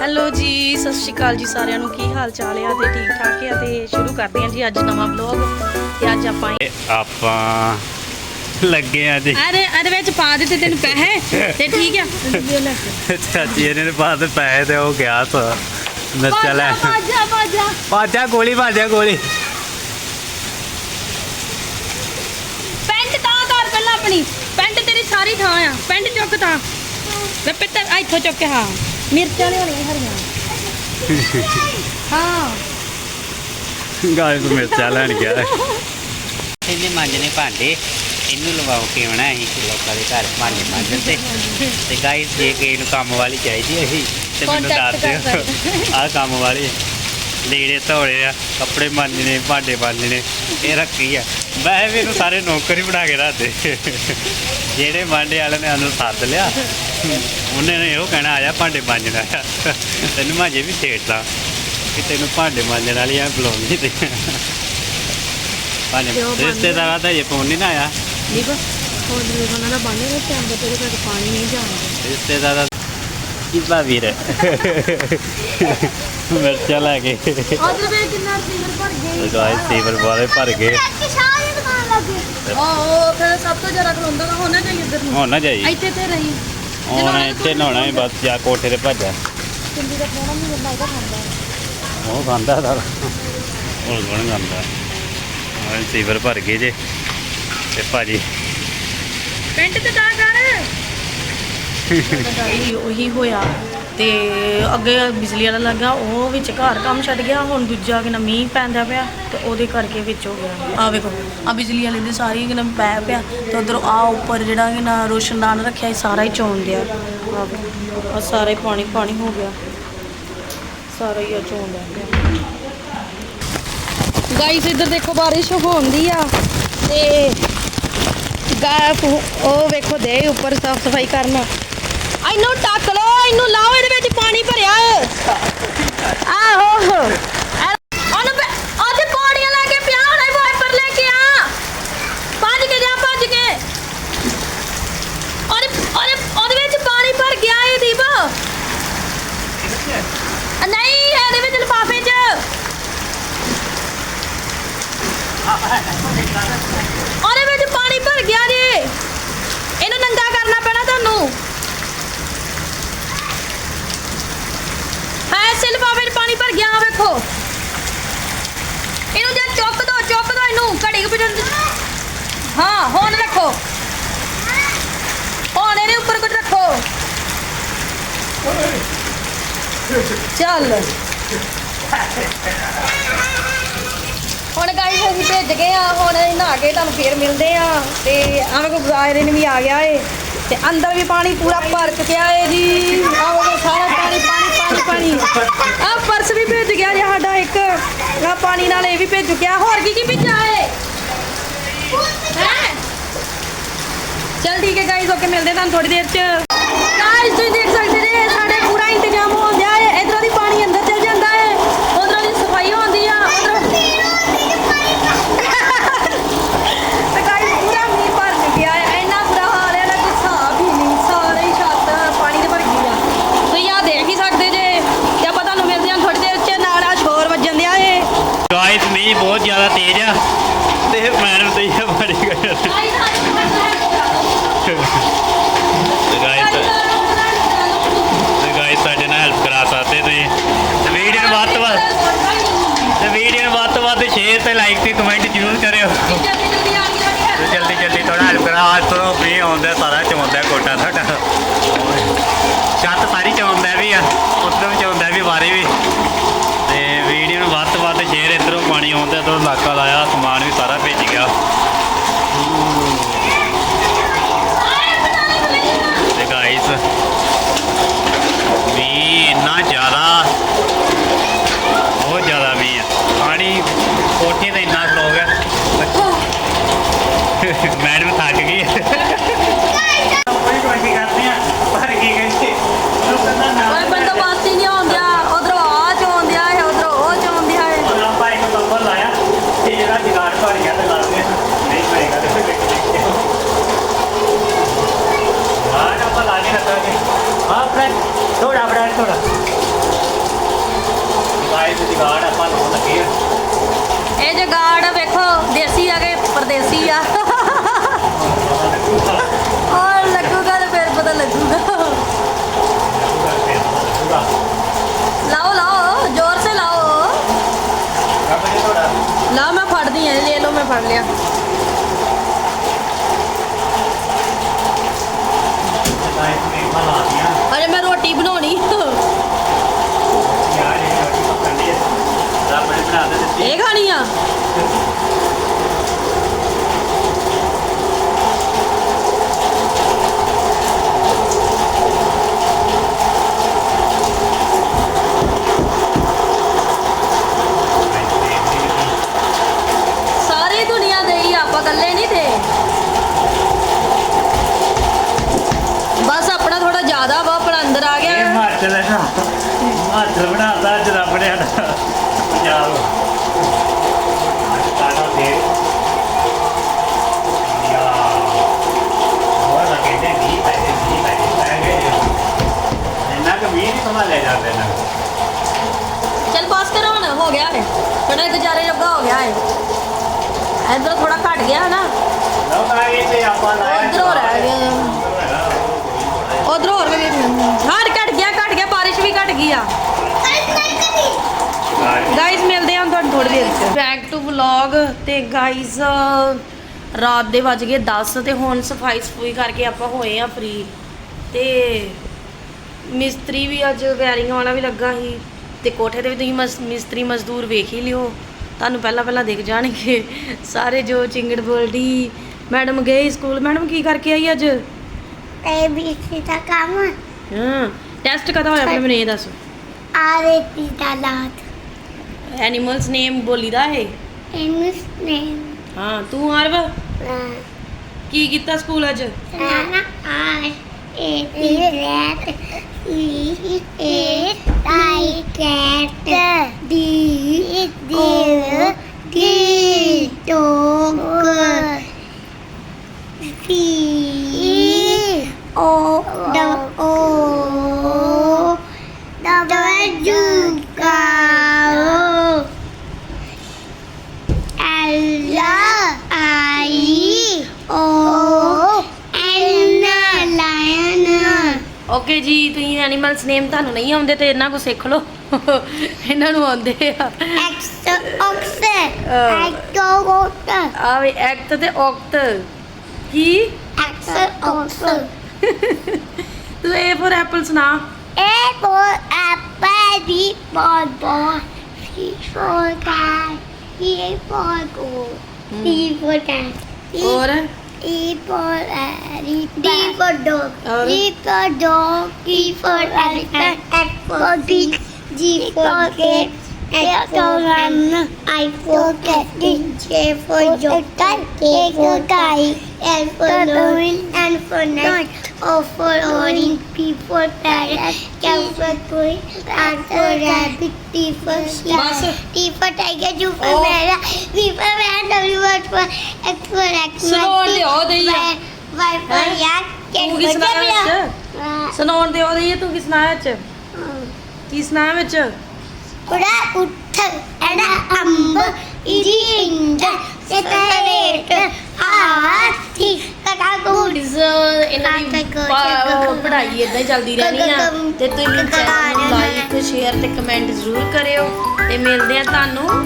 Hello ਜੀ ਸਤਿ ਸ਼੍ਰੀ ਅਕਾਲ ਜੀ ਸਾਰਿਆਂ ਨੂੰ। ਕੀ ਹਾਲ ਚਾਲ ਆ? ਤੇ ਠੀਕ ਠਾਕ ਆ? ਤੇ ਸ਼ੁਰੂ ਕਰਦੇ ਹਾਂ ਜੀ ਅੱਜ ਨਵਾਂ ਵਲੌਗ ਤੇ ਅੱਜ ਆਪਾਂ ਆਪਾਂ ਲੱਗੇ ਆ ਜੀ ਅਰੇ ਇਹਦੇ ਵਿੱਚ ਪਾ ਦਿੱਤੇ ਤੈਨੂੰ ਪੈਸੇ। ਤੇ ਠੀਕ ਆ। ਚਾਚੀ ਇਹਨੇ ਨੇ ਬਾਅਦ ਪੈਸੇ ਤੇ ਉਹ ਗਿਆ ਸੋ ਨੱਚਾ ਲੈ ਬਾਜਾ ਗੋਲੀ ਬਾਜਾ ਗੋਲੀ। ਪੈਂਟ ਤਾਂ ਕਰ ਪਹਿਲਾਂ ਆਪਣੀ। ਪੈਂਟ ਤੇਰੀ ਸਾਰੀ ਥਾਂ ਆ। ਪੈਂਟ ਚੁੱਕ ਤਾਂ। ਵੇ ਪਿੱਤਰ ਆ ਇੱਥੋਂ ਚੁੱਕ ਕੇ ਹਾਂ। ਮਿਰਚਾਂ ਲਿਆਉਣੀਆਂ ਹਰੀਆਂ। ਹਾਂ। ਗਾਇਸ ਮਿਰਚਾਂ ਲੈਣ ਗਿਆ। ਇਹਨੇ ਮਾਂਜਣੇ ਭਾਂਡੇ ਇਹਨੂੰ ਲਵਾਓ ਕੇ ਆਉਣਾ ਅਸੀਂ ਕਿ ਲੋਕਾਂ ਦੇ ਘਰ ਭਾਂਡੇ ਮਾਂਜਣ ਤੇ। ਤੇ ਗਾਇਸ ਜੇ ਕਿਸੇ ਨੂੰ ਕੰਮ ਵਾਲੀ ਚਾਹੀਦੀ ਹੈ ਅਸੀਂ ਤੇ ਮੈਨੂੰ Contact ਦੱਸ ਕਰ ਦਿਓ ਆਹ ਕੰਮ ਵਾਲੀ। ਲੀੜੇ ਧੋੜੇ ਆ ਕੱਪੜੇ ਮਾਂਜਣੇ ਭਾਂਡੇ ਮਾਂਜਣੇ ਇਹ ਰੱਖੀ ਆ। ਵੈਸੇ ਵੀ ਇਹਨੂੰ ਸਾਰੇ ਨੌਕਰ ਬਣਾ ਕੇ ਰੱਖਦੇ। ਜਿਹੜੇ ਮਾਂਡੇ ਵਾਲੇ ਨੇ ਸਾਨੂੰ ਸੱਦ ਲਿਆ ਉਹਨੇ ਨੇ ਇਹੋ ਕਹਿਣਾ ਆਇਆ ਭਾਂਡੇ ਮਾਂਜਣਾ ਆ ਤੈਨੂੰ ਮਾਂਜੇ ਵੀ ਛੇੜਦਾ ਕਿ ਤੈਨੂੰ ਭਾਂਡੇ ਮਾਂਜਣ ਵਾਲੀ ਆ ਬੁਲਾਉਂਦੀ ਤੇ ਭਾਂਡੇ ਰਿਸ਼ਤੇਦਾਰਾਂ ਦਾ ਇਹ ਫੋਨ ਨਹੀਂ ਨਾ ਆਇਆ। ਦੀਪ ਹੋਰ ਵੀ ਉਹਨਾਂ ਦਾ ਬਾਣੇ ਵਿੱਚ ਤੇਰੇ ਘਰ ਪਾਣੀ ਨਹੀਂ ਜਾਂਦਾ ਰਿਸ਼ਤੇਦਾਰਾਂ ਕਿੱਲਾ ਵੀਰ? ਮਿਰਚਾਂ ਲੈ ਕੇ। ਆਦਰ ਵੇ ਕਿੰਨਾ ਸੀਵਰ ਭਰ ਗਏ। ਗਾਇਸ ਸੀਵਰ ਵਾਲੇ ਭਰ ਗਏ। ਸ਼ਾਹ ਦੁਕਾਨ ਲੱਗੇ ਉਹ ਫਿਰ ਸਭ ਤੋਂ ਜ਼ਿਆਦਾ ਖਲੋਂਦਾ ਤਾਂ ਹੋਣਾ ਚਾਹੀਏ ਇੱਧਰ ਨੂੰ। ਹੁਣ ਜਾਈ ਇੱਥੇ ਤੇ ਰਹੀ। ਹੁਣ ਇੱਥੇ ਨਹਾਉਣਾ ਹੀ ਬਸ ਜਾ ਕੋਠੇ ਤੇ ਭੱਜਾ ਕਿੰਦੀ ਦਾ ਪ੍ਰੋਣਾ ਨਹੀਂ ਹੁੰਦਾ ਉਹਦਾ ਖਾਂਦਾ ਉਹ ਖਾਂਦਾ ਦਾ ਹੁਣ ਕੌਣ ਖਾਂਦਾ? ਹੁਣ ਸੀਵਰ ਭਰ ਗਏ ਜੇ। ਤੇ ਭਾਜੀ। ਪੈਂਟ ਤੇ ਤਾਂ ਕਰ। ਉਹੀ ਹੋਇਆ ਤੇ ਅੱਗੇ ਬਿਜਲੀ ਵਾਲਾ ਲੱਗਾ, ਉਹ ਵਿੱਚ ਘਰ ਕੰਮ ਛੱਡ ਗਿਆ, ਹੁਣ ਦੂਜਾ ਕਿ ਨਾ ਮੀਂਹ ਪੈਂਦਾ ਪਿਆ ਤੇ ਉਹਦੇ ਕਰਕੇ ਵਿੱਚ ਹੋ ਗਿਆ। ਆ ਵੇਖੋ ਆ ਬਿਜਲੀ ਵਾਲੇ ਦੇ ਸਾਰੀ ਕਿ ਨਾ ਪੈ ਪਿਆ ਤੇ ਉਧਰ ਆ ਉੱਪਰ ਜਿਹੜਾ ਕਿ ਨਾ ਰੋਸ਼ਨਦਾਨ ਰੱਖਿਆ ਸੀ, ਸਾਰਾ ਹੀ ਚੋਣ ਦਿਆ। ਆ ਸਾਰਾ ਹੀ ਪਾਣੀ ਪਾਣੀ ਹੋ ਗਿਆ। ਸਾਰਾ ਹੀ ਆ ਚੋਣ ਦਿਆ ਗਾਈਸ ਇੱਧਰ ਦੇਖੋ, ਬਾਰਿਸ਼ ਹੋਣਦੀ ਆ ਤੇ ਗਾਇਬ ਉਹ ਵੇਖੋ, ਦੇ ਉੱਪਰ ਸਾਫ਼ ਸਫ਼ਾਈ ਕਰਨਾ। ਇਹਨੂੰ ਟੱਕ ਲੋ ਇਹਨੂੰ ਲਾਓ, ਇਹਦੇ ਵਿੱਚ ਪਾਣੀ ਭਰਿਆ। ਹੈ ਆਹੋ। ਉਹਨੂੰ ਉਹਦੇ ਪੌੜੀਆਂ ਲੈ ਕੇ ਪਿਆ ਹੋਣਾ ਵਾਈਪਰ ਲੈ ਕੇ ਆ। ਭੱਜ ਕੇ ਜਾ, ਭੱਜ ਕੇ। ਉਹਦੇ ਉਹਦੇ ਉਹਦੇ ਵਿੱਚ ਪਾਣੀ ਭਰ ਗਿਆ ਏ ਦੀਪ। ਨਹੀਂ, ਇਹਦੇ ਵਿੱਚ ਲਿਫਾਫੇ 'ਚ। ਉਹਦੇ ਵਿੱਚ ਪਾਣੀ ਭਰ ਗਿਆ ਜੀ। ਇਹਨੂੰ ਨੰਗਾ ਕਰਨਾ ਪੈਣਾ ਤੁਹਾਨੂੰ ਹਾਂ ਸਿਲਫਾਫੇ 'ਚ ਪਾਣੀ ਭਰ ਗਿਆ ਵੇਖੋ। ਇਹਨੂੰ ਜੇ ਚੁੱਕ ਦੋ ਚੁੱਕ ਦੋ ਇਹਨੂੰ, ਘੜੀ ਕੁ ਪਜਨ ਹਾਂ, ਹੁਣ ਰੱਖੋ। ਹੁਣ ਇਹਦੇ ਉੱਪਰ ਕੁਝ ਰੱਖੋ। ਚੱਲ। ਹੁਣ ਗਾਈਸ ਅਸੀਂ ਭੇਜ ਗਏ ਆ, ਹੁਣ ਅਸੀਂ ਨਹਾ ਕੇ ਤੁਹਾਨੂੰ ਫੇਰ ਮਿਲਦੇ ਆ। ਤੇ ਆਵੇਂ ਕੋ ਆਇਰਨ ਵੀ ਆ ਗਿਆ ਏ। ਤੇ ਅੰਦਰ ਵੀ ਪਾਣੀ ਪੂਰਾ ਭਰ ਚੁੱਕਿਆ ਏ ਜੀ। ਆਹ ਸਾਰਾ ਪਾਣੀ ਪਾਣੀ ਪਾਣੀ। ਆ ਪਰਸ ਵੀ ਭੇਜ ਗਿਆ ਜੀ ਸਾਡਾ ਇੱਕ। ਆ ਪਾਣੀ ਨਾਲ ਇਹ ਵੀ ਭੇਜ ਚੁੱਕਿਆ ਹੋਰ ਕੀ ਕੀ ਭੇਜਾ ਏ ਚਲ ਠੀਕ ਹੈ ਗਾਈਸ ਓਕੇ ਮਿਲਦੇ ਤੁਹਾਨੂੰ ਥੋੜੀ ਦੇਰ ਚ। ਗਾਈਸ ਤੁਸੀਂ ਦੇਖ ਸਕਦੇ ਨੇ ਸਾਡੇ ਪੂਰਾ ਇੰਤਜ਼ਾਮ ਹੋ ਗਿਆ ਏ ਇਧਰੋਂ ਦੀ ਪਾਣੀ ਅੰਦਰ ਚਲ ਜਾਂਦਾ ਏ ਉਧਰੋਂ ਦੀ ਸਫ਼ਾਈ ਹੁੰਦੀ ਆ ਉਧਰੋਂ ਤੇ ਗਾਈਸ ਪੂਰਾ ਮੀਂਹ ਭਰ ਗਿਆ ਏ ਇੰਨਾ ਬੁਰਾ ਹਾਲ ਹੈ ਨਾ ਕਿ ਹਿਸਾਬ ਹੀ ਨਹੀਂ ਸਾਰੇ ਹੀ ਛੱਤ ਪਾਣੀ ਦੇ ਭਰ ਗਈ ਆ ਤੁਸੀਂ ਆ ਦੇਖ ਹੀ ਸਕਦੇ ਜੇ ਤੇ ਆਪਾਂ ਤੁਹਾਨੂੰ ਮਿਲਦੇ ਹਾਂ ਥੋੜੀ ਦੇਰ ਚ ਨਾਲ ਆ ਸ਼ੋਰ ਵੱਜਣ ਦਿਆ ਏ ਗਾਇਸ ਮੀਂਹ ਬਹੁਤ ਜ਼ਿਆਦਾ ਤੇਜ਼ ਆ ਤੇ ਮੈਡਮ ਤੇ ਇਹ ਬੜੀ ਗੱਲ ਤੇ ਗਾਇਸ ਤੇ ਗਾਇਸ ਸਾਡੇ ਨਾਲ ਹੈਲਪ ਕਰਾ ਸਕਦੇ ਤੁਸੀਂ ਤੇ ਵੀਡੀਓ ਨੂੰ ਵੱਧ ਤੋਂ ਵੱਧ ਤੇ ਵੀਡੀਓ ਨੂੰ ਵੱਧ ਤੋਂ ਵੱਧ ਸ਼ੇਅਰ ਤੇ ਲਾਈਕ ਤੇ ਕਮੈਂਟ ਜ਼ਰੂਰ ਕਰਿਓ। ਜਲਦੀ ਜਲਦੀ ਥੋੜਾ ਹੈਲਪ ਕਰਾ ਅੱਜ ਤੋਂ ਫ੍ਰੀ ਆਉਂਦਾ, ਸਾਰਾ ਚੌਂਦਾ ਕੋਟਾ ਸਾਡਾ ਛੱਤ ਸਾਰੀ ਚੌਂਦਾ ਵੀ ਆ, ਉੱਧਰ ਵੀ ਚੌਂਦਾ ਵੀ ਬਾਰੇ ਵੀ ਤੇ ਵੀਡੀਓ ਨੂੰ ਵੱਧ ਤੋਂ ਵੱਧ ਸ਼ੇਅਰ ਇਧਰੋਂ ਪਾਣੀ ਆਉਂਦਾ ਇਧਰੋਂ ਇਲਾਕਾ ਲਾਇਆ ਸਮਾਨ ਵੀ ਸਾਰਾ ਭੇਜ ਗਿਆ ਤੇ ਗਾਇਸ ਵੀ ਇੰਨਾ ਜ਼ਿਆਦਾ ਬਹੁਤ ਜ਼ਿਆਦਾ ਵੀ ਆ ਪਾਣੀ ਕੋਠੇ ਤੇ ਇੰਨਾ ਫਲੋ ਗਿਆ। ਮੈਡਮ ਥੱਕ ਗਈ ਕੋਈ ਕੋਈ ਕਰਦੇ ਆ ਪਰ ਕੀ ਕਹਿੰਦੇ ਲੋਕਾਂ ਦਾ ਨਾਮ ਓਏ ਬੰਦਾ ਬਾਤ ਹੀ ਨਹੀਂ ਆਉਂਦਿਆ ਉਧਰੋਂ ਆ ਚ ਆਉਂਦਿਆ ਹੈ ਉਧਰੋਂ ਉਹ ਚ ਆਉਂਦਿਆ ਹੈ। ਉਹ ਆਪਾਂ ਇੱਕ ਨੰਬਰ ਲਾਇਆ ਤੇ ਜਿਹੜਾ ਜਗਾੜ ਭਰ ਗਿਆ ਤੇ ਲਾ ਦੇ ਨਹੀਂ ਪਏਗਾ ਤੇ ਫਿਰ ਦੇਖਦੇ ਹਾਂ। ਆਪਾਂ ਲਾ ਕੇ ਰੱਖਾਂਗੇ। ਹਾਂ ਫਰੈਂਡ ਥੋੜਾ ਬੜਾ ਥੋੜਾ ਜਗਾੜ ਆਪਾਂ ਲਾਉਣ ਲੱਗੇ ਆ। ਇਹ ਜਗਾੜ ਵੇਖੋ ਦੇਸੀ ਆ ਕੇ ਪਰਦੇਸੀ ਆ? ਔਰ ਲੱਗੂਗਾ ਤੇ ਫਿਰ ਪਤਾ ਲੱਗੂਗਾ। ਲਾਓ ਲਾਓ ਜ਼ੋਰ ਸੇ ਲਾਓ। ਲਾ ਮੈਂ ਫੜਦੀ ਐ ਲੈ ਲਓ ਮੈਂ ਫੜ ਲਿਆ। ਅਰੇ ਮੈਂ ਰੋਟੀ ਬਣਾਉਣੀ ਇਹ ਖਾਣੀ ਆ ਸਾਰੀ ਦੁਨੀਆ ਦੇ ਹੀ ਆ, ਆਪਾਂ ਇਕੱਲੇ ਨਹੀਂ ਤੇ ਬਸ ਆਪਣਾ ਥੋੜਾ ਜ਼ਿਆਦਾ ਵਾ ਆਪਣਾ ਅੰਦਰ ਆ ਗਿਆ ਹੈ ਨਾ ਹਿਮਾਚਲ ਬਣਾਤਾ ਅੱਜ ਰੱਬ ਨੇ ਸਾਡਾ ਪੰਜਾਬ। ਸਾਡਾ ਯਾ ਹੋਰ ਨੇ ਵੀ ਪੈਸੇ ਵੀ ਪੈਸੇ ਪੈ ਗਏ ਇਹਨਾਂ ਕਿ ਵੀ ਨਹੀਂ ਸਮਝ ਲੈ ਜਾਂਦੇ ਨਾ। ਚੱਲ ਪਾਸ ਕਰੋ ਹੁਣ ਹੋ ਗਿਆ ਹੈ ਥੋੜਾ ਗੁਜ਼ਾਰੇ ਜੋਗਾ ਹੋ ਗਿਆ ਹੈ ਇਧਰ ਥੋੜਾ ਘਟ ਗਿਆ ਨਾ ਲਓ ਤਾਂ ਇਹ ਤੇ ਆਪਾਂ ਲਾਇਆ ਉੱਧਰੋਂ ਰਹਿ ਗਿਆ। ਉਧਰ ਹੋਰ ਵੀ ਹਾਂ ਗਿਆ ਗਈ ਆ। ਗਾਇਜ਼ ਮਿਲਦੇ ਹਾਂ ਤੁਹਾਨੂੰ ਥੋੜੀ ਦੇਰ ਚ। ਬੈਕ ਟੂ ਵਲੌਗ ਤੇ ਗਾਇਜ਼ ਰਾਤ ਦੇ ਵੱਜ ਗਏ 10 ਤੇ ਹੁਣ ਸਫ਼ਾਈ ਸਫੂਈ ਕਰਕੇ ਆਪਾਂ ਹੋਏ ਆ ਫ੍ਰੀ ਤੇ ਮਿਸਤਰੀ ਵੀ ਅੱਜ ਵੈਰਿੰਗ ਵਾਲਾ ਵੀ ਲੱਗਾ ਸੀ ਤੇ ਕੋਠੇ ਤੇ ਵੀ ਤੁਸੀਂ ਮਸ- ਮਿਸਤਰੀ ਮਜ਼ਦੂਰ ਵੇਖ ਹੀ ਲਿਓ। ਤੁਹਾਨੂੰ ਪਹਿਲਾਂ ਪਹਿਲਾਂ ਦਿਖ ਜਾਣਗੇ। ਸਾਰੇ ਜੋ ਚਿੰਗੜ ਬੋਲਦੀ ਮੈਡਮ ਗਏ ਸਕੂਲ। ਮੈਡਮ ਕੀ ਕਰਕੇ ਆਈ ਅੱਜ? A B C ਦਾ ਕੰਮ। ਹਾਂ। ਟੈਸਟ ਕਦਾ ਹੋਇਆ? ਪਹਿਲਾਂ ਮੈਨੂੰ ਇਹ ਦੱਸ। ਆ ਰਹੀ ਦਾ ਲਾਤ ਐਨੀਮਲਸ ਨੇਮ ਬੋਲੀਦਾ ਹੈ ਇਨਸ ਨੇ ਹਾਂ ਤੂੰ ਆਰਵ ਕੀ ਕੀਤਾ ਸਕੂਲ ਅੱਜ? ਨਾ ਆ A T rat E A tie cat D D D dog C okay ਜੀ ਤੁਸੀਂ ਐਨੀਮਲਸ ਨੇਮ ਤੁਹਾਨੂੰ ਨਹੀਂ ਆਉਂਦੇ ਤੇ ਇਹਨਾਂ ਕੋ ਸਿੱਖ ਲਓ। ਇਹਨਾਂ ਨੂੰ ਆਉਂਦੇ ਆ। Ox Uh. X goat ਆ ਵੀ ਐਕਟ ਤੇ ਔਕਟ ਕੀ? X ox ਤੂੰ ਏ ਫॉर ਐਪਲ ਸੁਣਾ। A for apple B for ball C for cat E for goat D for cat E ਔਰ E for uh, D for dog. और? E for dog. E for elephant. F for pig. G for cat. H for ram. I for cat. J for joker. K for kite. L for lion. N for net. O for orange, P for parrot, Q for queen, R for rabbit, T for bus. star, T for tiger, U for Oh. umbrella, V for man, W for X for X, ਸੁਣਾਉਣ ਦਿਓ ਉਹਦੇ ਹੀ ਆ। Y for ਹੈਂ? yak, Z ਤੂੰ ਕੀ for ਸੁਣਾਇਆ tabla. ਵਿੱਚ ਸੁਣਾਉਣ ਦੇ ਉਹਦੇ ਹੀ ਤੂੰ ਕੀ ਸੁਣਾਇਆ ਵਿੱਚ ਕੀ ਸੁਣਾਇਆ ਵਿੱਚ ਉੜਾ ਉੱਠ ਐੜਾ ਅੰਬ ਇਹਦੀ ਇੰਦਰ ਤੇ ਇਹਨਾਂ ਦੀ ਪੜ੍ਹਾਈ ਇਦਾਂ ਹੀ ਚੱਲਦੀ ਰਹਿਣੀ ਆ। ਤੇ ਤੁਸੀਂ ਚੈਨਲ ਨੂੰ ਲਾਈਕ ਸ਼ੇਅਰ ਤੇ ਕਮੈਂਟ ਜ਼ਰੂਰ ਕਰਿਓ। ਤੇ ਮਿਲਦੇ ਆ ਤੁਹਾਨੂੰ